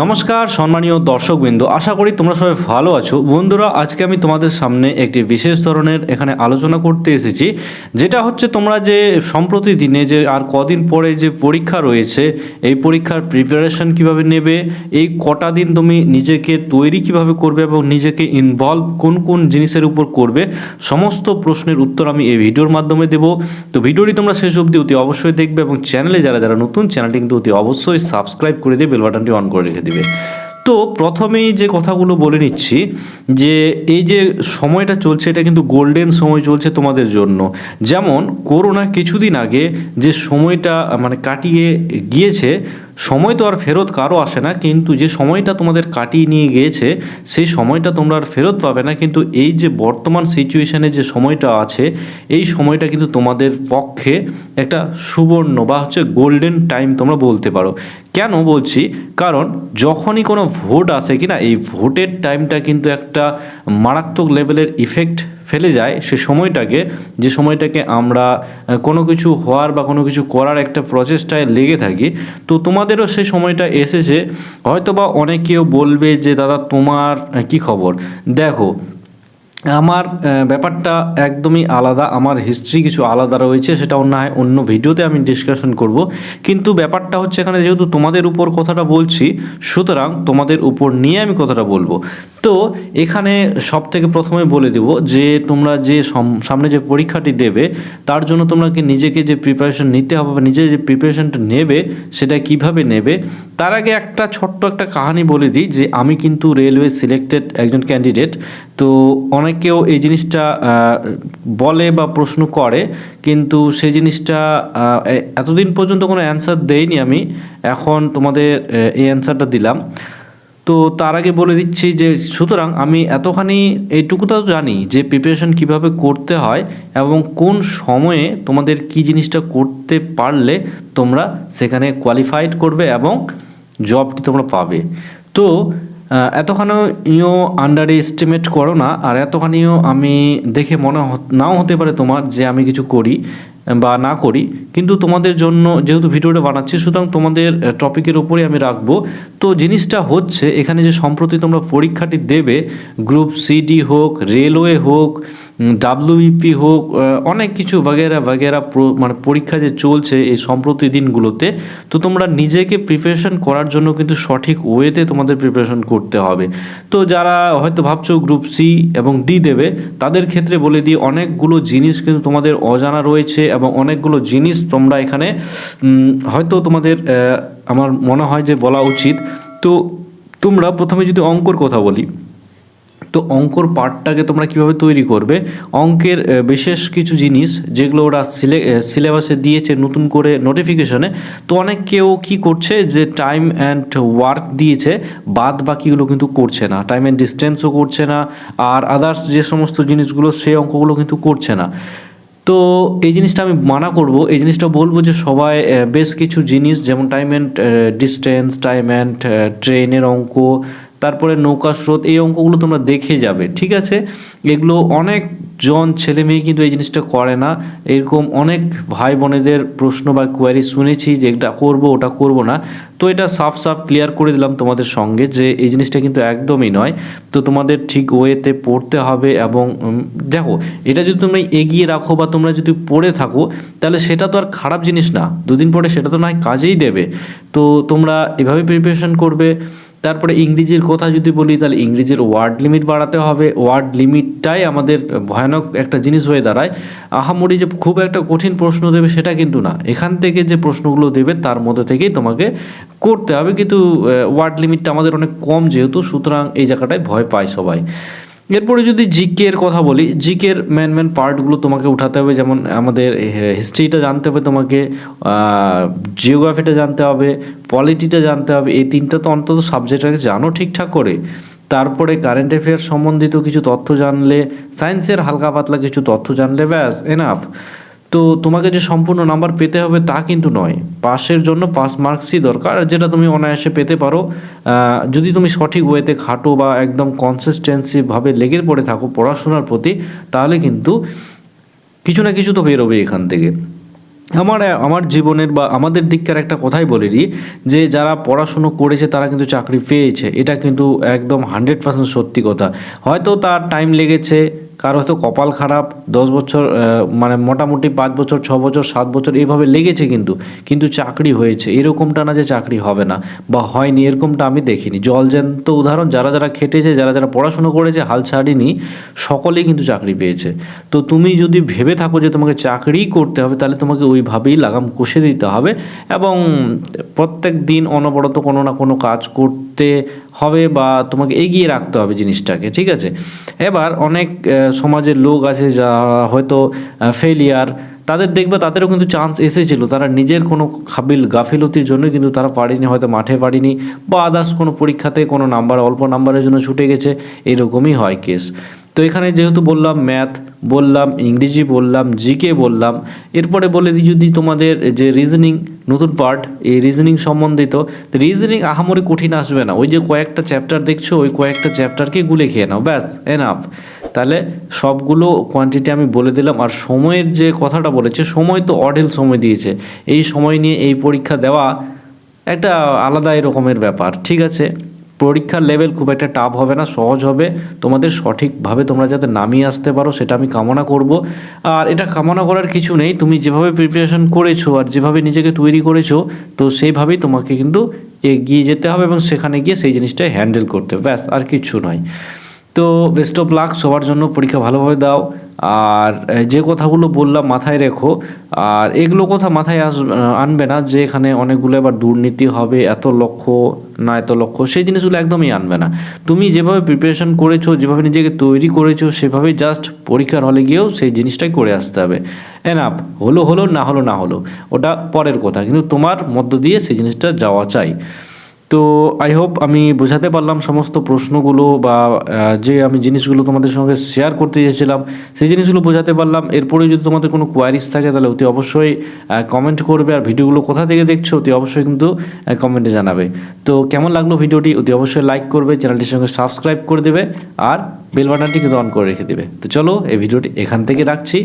নমস্কার, সম্মানীয় দর্শকবৃন্দ। আশা করি তোমরা সবাই ভালো আছো। বন্ধুরা, আজকে আমি তোমাদের সামনে একটি বিশেষ ধরনের এখানে আলোচনা করতে এসেছি, যেটা হচ্ছে তোমরা যে সম্প্রতি দিনে যে আর কদিন পরে যে পরীক্ষা রয়েছে, এই পরীক্ষার প্রিপারেশন কীভাবে নেবে, এই কটা দিন তুমি নিজেকে তৈরি কীভাবে করবে এবং নিজেকে ইনভলভ কোন কোন জিনিসের উপর করবে, সমস্ত প্রশ্নের উত্তর আমি এই ভিডিওর মাধ্যমে দেবো। তো ভিডিওটি তোমরা শেষ অবধি অতি অবশ্যই দেখবে এবং চ্যানেলে যারা যারা নতুন চ্যানেলটি কিন্তু অতি অবশ্যই সাবস্ক্রাইব করে দিয়ে বেল বাটনটি অন করে রেখে দিবে। তো প্রথমেই যে কথাগুলো বলে নিচ্ছি, যে এই যে সময়টা চলছে, এটা কিন্তু গোল্ডেন সময় চলছে তোমাদের জন্য। যেমন করোনা কিছুদিন আগে যে সময়টা মানে কাটিয়ে গিয়েছে সময় তো আর ফেরত কারও আসে না, কিন্তু যে সময়টা তোমাদের কাটিয়ে নিয়ে গিয়েছে, সেই সময়টা তোমরা আর ফেরত পাবে না, কিন্তু এই যে বর্তমান সিচুয়েশানে যে সময়টা আছে, এই সময়টা কিন্তু তোমাদের পক্ষে একটা সুবর্ণ বা হচ্ছে গোল্ডেন টাইম তোমরা বলতে পারো। কেন বলছি? কারণ যখনই কোনো ভোট আসে কিনা, এই ভোটের টাইমটা কিন্তু একটা মারাত্মক লেভেলের ইফেক্ট ফেলে যায়, সে সময়টাকে, যে সময়টাকে আমরা কোনো কিছু হওয়ার বা কোনো কিছু করার একটা প্রচেষ্টায় লেগে থাকি, তো তোমাদেরও সেই সময়টা এসেছে। হয়তো বা অনেকেও বলবে যে, দাদা, তোমার কি খবর? দেখো আমার ব্যাপারটা একদমই আলাদা, আমার হিস্ট্রি কিছু আলাদা রয়েছে, সেটা অন্য হয় অন্য ভিডিওতে আমি ডিসকাশন করব। কিন্তু ব্যাপারটা হচ্ছে এখানে যেহেতু তোমাদের উপর কথাটা বলছি, সুতরাং তোমাদের উপর নিয়ে আমি কথাটা বলব। তো এখানে সব থেকে প্রথমে বলে দেব যে, তোমরা যে সম- সামনে যে পরীক্ষাটি দেবে, তার জন্য তোমাকে নিজেকে যে প্রিপারেশন নিতে হবে বা নিজে যে প্রিপারেশনটা নেবে, সেটা কীভাবে নেবে, তার আগে একটা ছোট্ট একটা কাহিনী বলে দিই যে, আমি কিন্তু রেলওয়ে সিলেক্টেড একজন ক্যান্ডিডেট তো অনেকেও এই জিনিসটা বলে বা প্রশ্ন করে, কিন্তু সেই জিনিসটা এতদিন পর্যন্ত কোনো অ্যান্সার দেইনি আমি। এখন তোমাদের এই অ্যান্সারটা দিলাম। তো তার আগে বলে দিচ্ছি যে, সুতরাং আমি এতখানি এইটুকু তো জানি যে প্রিপারেশন কীভাবে করতে হয় এবং কোন সময়ে তোমাদের কি জিনিসটা করতে পারলে তোমরা সেখানে কোয়ালিফাইড করবে এবং জবটি তোমরা পাবে। তো এতখানিও ইও আন্ডার এস্টিমেট করো না, আর এতখানিও আমি দেখে মনে নাও হতে পারে তোমার যে আমি কিছু করি বা না করি। কিন্তু তোমাদের জন্য যেহেতু ভিডিওটা বানাচ্ছি, সুতরাং তোমাদের টপিকের উপরে আমি রাখব। তো জিনিসটা হচ্ছে, এখানে যে সম্প্রতি তোমরা পরীক্ষাটি দেবে গ্রুপ সিডি হোক রেলওয়ে হোক ডাব্লিউবিপি হোক আহ, অনেক কিছু বাগেরা বাগেরা মানে পরীক্ষা যে চলছে এই সম্প্রতি দিনগুলোতে তো তোমরা নিজেকে প্রিপারেশন করার জন্য কিন্তু সঠিক ওয়েতে তোমাদের প্রিপারেশন করতে হবে। তো যারা হয়তো ভাবছ গ্রুপ সি এবং ডি দেবে তাদের ক্ষেত্রে বলে দিই অনেকগুলো জিনিস কিন্তু তোমাদের অজানা রয়েছে এবং অনেকগুলো জিনিস তোমরা এখানে হয়তো তোমাদের আমার মনে হয় যে বলা উচিত। তো তোমরা প্রথমে যদি অঙ্কর কথা বলি তো অঙ্কর পার্টটাকে তোমরা কীভাবে তৈরি করবে? অঙ্কের বিশেষ কিছু জিনিস যেগুলো ওরা সিলে সিলেবাসে দিয়েছে নতুন করে নোটিফিকেশনে তো অনেক কেউ কী করছে যে টাইম অ্যান্ড ওয়ার্ক দিয়েছে, বাদ বাকিগুলো কিন্তু করছে না। টাইম অ্যান্ড ডিস্টেন্সও করছে না, আর আদার্স যে সমস্ত জিনিসগুলো সেই অঙ্কগুলো কিন্তু করছে না। তো এই জিনিসটা আমি মানা করব। এই জিনিসটা বলব যে সবাই বেশ কিছু জিনিস যেমন time and distance time and ট্রেনের অঙ্ক তারপরে নৌকা স্রোত, এই অঙ্কগুলো তোমরা দেখে যাবে, ঠিক আছে? এগুলো অনেকজন ছেলে মেয়ে কিন্তু এই জিনিসটা করে না। এরকম অনেক ভাই বোনেদের প্রশ্ন বা কোয়ারি শুনেছি যে এটা করব, ওটা করব না। তো এটা সাফ সাফ ক্লিয়ার করে দিলাম তোমাদের সঙ্গে যে এই জিনিসটা কিন্তু একদমই নয়। তো তোমাদের ঠিক ওয়েতে পড়তে হবে এবং দেখো, এটা যদি তোমরা এগিয়ে রাখো বা তোমরা যদি পড়ে থাকো, তাহলে সেটা তো আর খারাপ জিনিস না। দুদিন পরে সেটা তো নয়, কাজেই দেবে। তো তোমরা এভাবে প্রিপারেশন করবে। তারপরে ইংরেজির কথা যদি বলি, তাহলে ইংরেজির ওয়ার্ড লিমিট বাড়াতে হবে। ওয়ার্ড লিমিটটাই আমাদের ভয়ানক একটা জিনিস হয়ে দাঁড়ায়। আহামরি যে খুব একটা কঠিন প্রশ্ন দেবে সেটা কিন্তু না। এখান থেকে যে প্রশ্নগুলো দেবে, তার মধ্যে থেকেই তোমাকে করতে হবে। কিন্তু ওয়ার্ড লিমিটটা আমাদের অনেক কম যেহেতু, সুতরাং এই জায়গাটায় ভয় পায় সবাই। এরপরে যদি জিকের কথা বলি জিকের মেন ম্যান পার্টগুলো তোমাকে উঠাতে হবে, যেমন আমাদের হিস্ট্রিটা জানতে হবে তোমাকে জিওগ্রাফিটা জানতে হবে পলিটিটা জানতে হবে, এই তিনটা তো অন্তত সাবজেক্টটাকে জানো ঠিকঠাক করে। তারপরে কারেন্ট অ্যাফেয়ার সম্বন্ধিত কিছু তথ্য জানলে সায়েন্সের হালকা পাতলা কিছু তথ্য জানলে ব্যাস এনাফ তো তোমাকে যে সম্পূর্ণ নাম্বার পেতে হবে তা কিন্তু নয়। পাশের জন্য পাস মার্কসই দরকার, যেটা তুমি অনায়াসে পেতে পারো। যদি তুমি সঠিক ওয়েতে খাটো বা একদম কনসিস্টেন্সিভাবে লেগে পড়ে থাকো পড়াশোনার প্রতি, তাহলে কিন্তু কিছু না কিছু তো বেরোবে এখান থেকে। আমার আমার জীবনের বা আমাদের দিককার একটা কথাই বলে দিই যে, যারা পড়াশুনো করেছে তারা কিন্তু চাকরি পেয়েছে। এটা কিন্তু একদম হান্ড্রেড পার্সেন্ট সত্যি কথা। হয়তো তার টাইম লেগেছে কারও হয়তো কপাল খারাপ, দশ বছর মানে মোটামুটি পাঁচ বছর, ছ বছর, সাত বছর এইভাবে লেগেছে কিন্তু কিন্তু চাকরি হয়েছে। এরকমটা না যে চাকরি হবে না বা হয়নি, এরকমটা আমি দেখিনি। জল জলজ্যান্ত উদাহরণ, যারা যারা খেটেছে, যারা যারা পড়াশুনো করেছে, হাল ছাড়িনি, সকলেই কিন্তু চাকরি পেয়েছে। তো তুমি যদি ভেবে থাকো যে তোমাকে চাকরিই করতে হবে, তাহলে তোমাকে ওইভাবেই লাগাম কষে দিতে হবে এবং প্রত্যেক দিন অনবরত কোনো না কোনো কাজ করতে হবে বা তোমাকে এগিয়ে রাখতে হবে জিনিসটাকে, ঠিক আছে? এবার অনেক সমাজের লোক আছে যা হয়তো ফেলিয়ার তাদের দেখবে তাদেরও কিন্তু চান্স এসেছিল। তারা নিজের কোনো খাবিল গাফিলতির জন্য কিন্তু তারা পারেনি, হয়তো মাঠে পারেনি বা আদার্স কোনো পরীক্ষাতে কোনো নাম্বার অল্প নাম্বারের জন্য ছুটে গেছে, এরকমই হয় কেস তো এখানে যেহেতু বললাম ম্যাথ বললাম ইংরেজি, বললাম জিকে বললাম, এরপরে বলে দিই যদি তোমাদের যে রিজনিং নতুন পার্ট এই রিজনিং সম্বন্ধিত রিজনিং আহামরি কঠিন আসবে না। ওই যে কয়েকটা চ্যাপ্টার দেখছ, ওই কয়েকটা চ্যাপ্টারকে গুলে খেয়ে নাও, ব্যাস এনাফ তাহলে সবগুলো কোয়ান্টিটি আমি বলে দিলাম, আর সময়ের যে কথাটা বলেছে, সময় তো অঢেল সময় দিয়েছে। এই সময় নিয়ে এই পরীক্ষা দেওয়া একটা আলাদা এরকমের ব্যাপার, ঠিক আছে? পরীক্ষার লেভেল খুব একটা টাফ হবে না, সহজ হবে। তোমাদের সঠিকভাবে তোমরা যাতে নামিয়ে আসতে পারো, সেটা আমি কামনা করব। আর এটা কামনা করার কিছু নেই, তুমি যেভাবে প্রিপারেশন করেছ আর যেভাবে নিজেকে তৈরি করেছ, তো সেইভাবেই তোমাকে কিন্তু এগিয়ে যেতে হবে এবং সেখানে গিয়ে সেই জিনিসটা হ্যান্ডেল করতে হবে। ব্যাস, আর কিছু নয়। তো বেস্ট অফ লাক সবার জন্য পরীক্ষা ভালোভাবে দাও। আর যে কথাগুলো বললাম মাথায় রেখো, আর এগুলো কথা মাথায় আস আনবে না যে এখানে অনেকগুলো এবার দুর্নীতি হবে, এত লক্ষ্য না এত লক্ষ্য সেই জিনিসগুলো একদমই আনবে না। তুমি যেভাবে প্রিপারেশন করেছ, যেভাবে নিজেকে তৈরি করেছ, সেভাবে জাস্ট পরীক্ষার হলে গিয়েও সেই জিনিসটাই করে আসতে হবে। এনাফ হলো হলো, না হলো না হলো, ওটা পরের কথা। কিন্তু তোমার মধ্য দিয়ে সেই জিনিসটা যাওয়া চাই। তো আই হোপ আমি বোঝাতে পারলাম সমস্ত প্রশ্নগুলো বা যে আমি জিনিসগুলো তোমাদের সঙ্গে শেয়ার করতে চেয়েছিলাম, সেই জিনিসগুলো বোঝাতে পারলাম। এরপরে যদি তোমাদের কোনো কোয়ারিজ থাকে, তাহলে অতি অবশ্যই কমেন্ট করবে। আর ভিডিওগুলো কোথা থেকে দেখছ, অতি অবশ্যই কিন্তু কমেন্টে জানাবে। তো কেমন লাগল ভিডিওটি? অতি অবশ্যই লাইক করবে চ্যানেলটির সঙ্গে সাবস্ক্রাইব করে দেবে, আর বেল বাটনটি কিন্তু অন করে রেখে দেবে। তো চলো, এই ভিডিওটি এখান থেকে রাখছি।